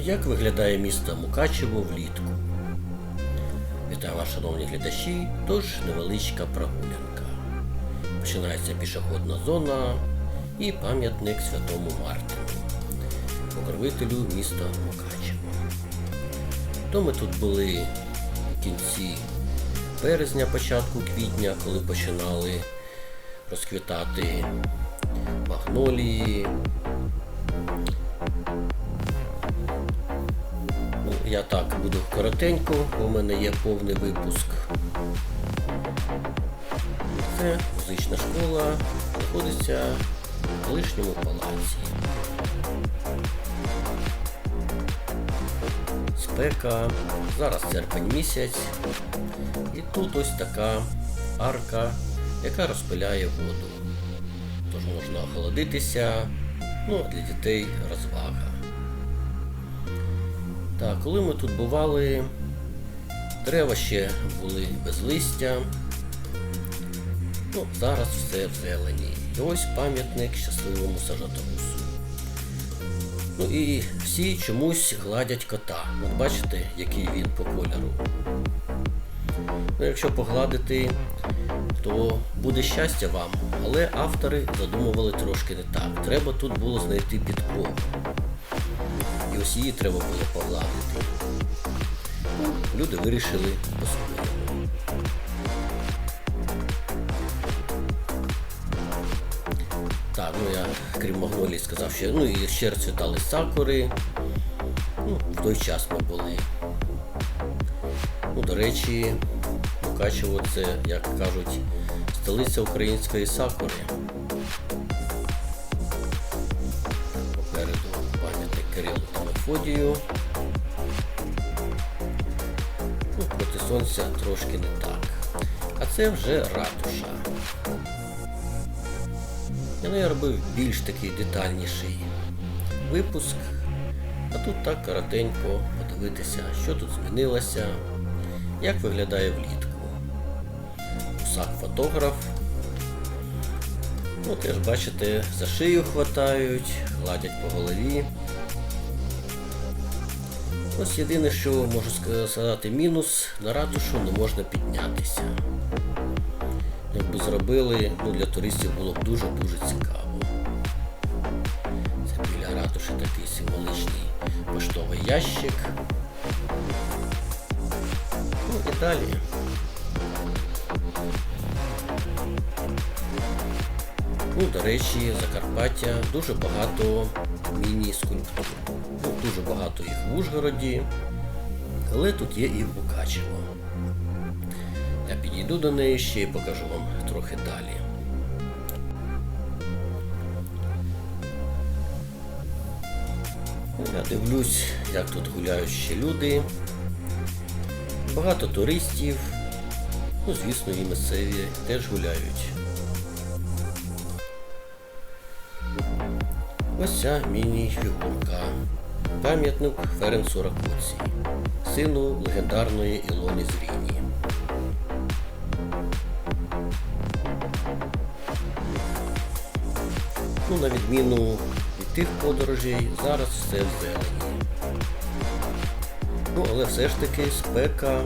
Як виглядає місто Мукачево влітку? Вітаю вас, шановні глядачі, тож невеличка прогулянка. Починається пішохідна зона і пам'ятник Святому Мартину, покровителю міста Мукачево. То ми тут були в кінці березня, початку квітня, коли починали розквітати магнолії, Я так буду коротенько, в мене є повний випуск. Це музична школа знаходиться в колишньому палаці. Спека, зараз серпень місяць. І тут ось така арка, яка розпиляє воду. Тож можна охолодитися, ну а для дітей розвага. Так, коли ми тут бували, дерева ще були без листя. Ну, зараз все в зелені. І ось пам'ятник щасливому сажатогусу. Ну і всі чомусь гладять кота. От бачите, який він по кольору. Ну, якщо погладити, то буде щастя вам. Але автори задумували трошки не так. Треба тут було знайти підкову. Її треба було погладити. Ну, люди вирішили по-своєму. Так, ну я крім магнолії сказав, що ну і ще розцвітали сакури. Ну, в той час ми були. Ну, до речі, Мукачево це, як кажуть, столиця української сакури. Мефодію. Ну, проти сонця трошки не так. А це вже ратуша. Я я робив більш такий детальніший випуск. А тут так коротенько подивитися, що тут змінилося, як виглядає влітку. Усак фотограф. Ну, теж бачите, за шию хватають, гладять по голові. Ось єдине, що можу сказати, мінус, на ратушу не можна піднятися. Якби зробили, ну для туристів було б дуже-дуже цікаво. Це біля ратуші такий символичний поштовий ящик. Ну і далі. Ну, до речі, Закарпаття дуже багато міні-скульптур. Дуже багато їх в Ужгороді, але тут є і в Мукачево. Я підійду до неї ще і покажу вам трохи далі. Я дивлюсь, як тут гуляють ще люди. Багато туристів. Ну, звісно, і місцеві теж гуляють. Ось ця міні-фігурка. Пам'ятник Ференсу Ракуці, сину легендарної Ілони Зріні. Ну, на відміну від тих подорожей, зараз все в зелені. Ну, але все ж таки спека.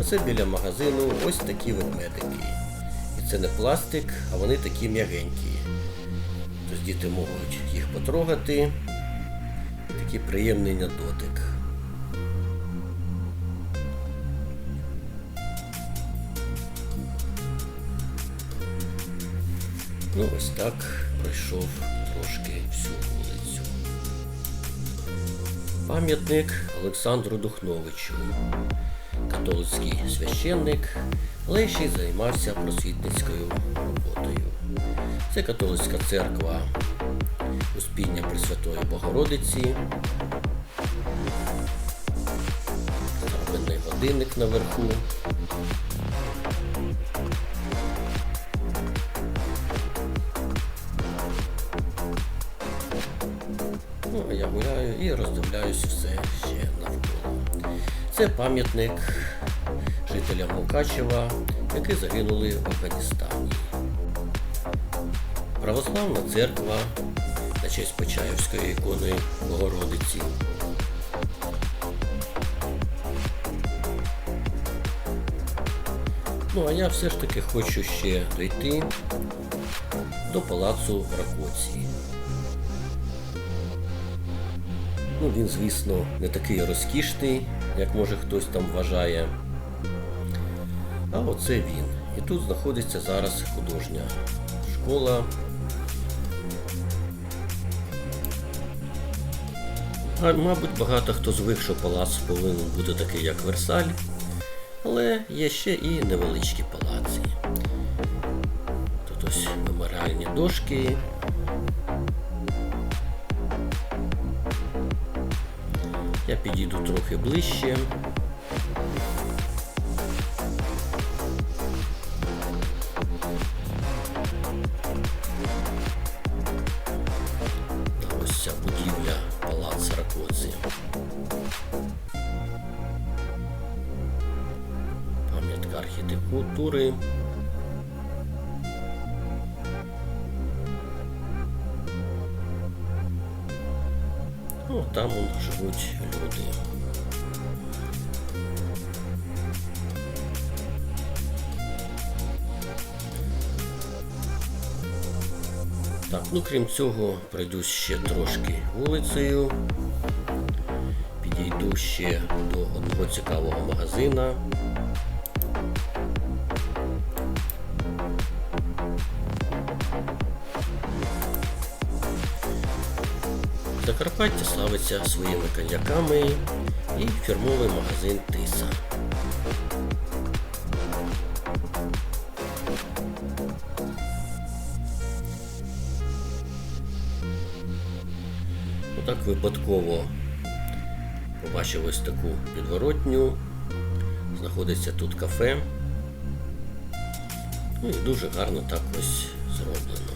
Оце біля магазину ось такі ведмедики. І це не пластик, а вони такі м'ягенькі. Тобто діти можуть їх потрогати. Такий приємний на. Ну, ось так пройшов трошки всю вулицю. Пам'ятник Олександру Духновичу, католицький священник, але ще й займався просвітницькою роботою. Це католицька церква Успіння Пресвятої Богородиці. Зроблений годинник наверху. Ну, а я гуляю і роздивляюсь все. Це пам'ятник жителям Мукачева, які загинули в Афганістані. Православна церква, на честь Почаївської ікони Богородиці. Ну, а я все ж таки хочу ще дойти до палацу Ракоції. Ну, він, звісно, не такий розкішний, як може хтось там вважає. А оце він. І тут знаходиться зараз художня школа. А, мабуть, багато хто звик, що палац повинен бути такий, як Версаль. Але є ще і невеличкі палаці. Тут ось меморіальні дошки. Я підійду трохи ближче. Ось ця будівля палац Ракоці. Пам'ятка архітектури. Там вон живуть люди. Так, ну крім цього, пройдусь ще трошки вулицею. Підійду ще до одного цікавого магазина. Закарпаття славиться своїми коньяками і фірмовий магазин Тиса. Отак випадково побачив ось таку підворотню. Знаходиться тут кафе. Ну і дуже гарно так ось зроблено.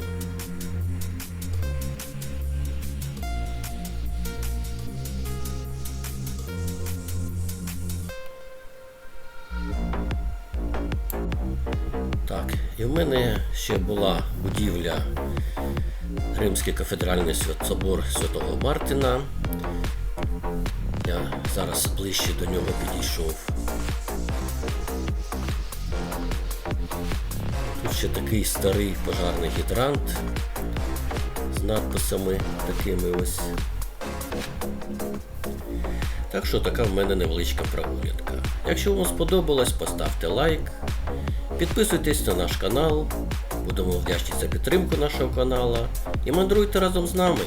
І в мене ще була будівля Римський кафедральний собор Святого Мартина. Я зараз ближче до нього підійшов. Тут ще такий старий пожарний гідрант з надписами такими ось. Так що така в мене невеличка прогулянка. Якщо вам сподобалось, поставте лайк, підписуйтесь на наш канал, будемо вдячні за підтримку нашого каналу і мандруйте разом з нами.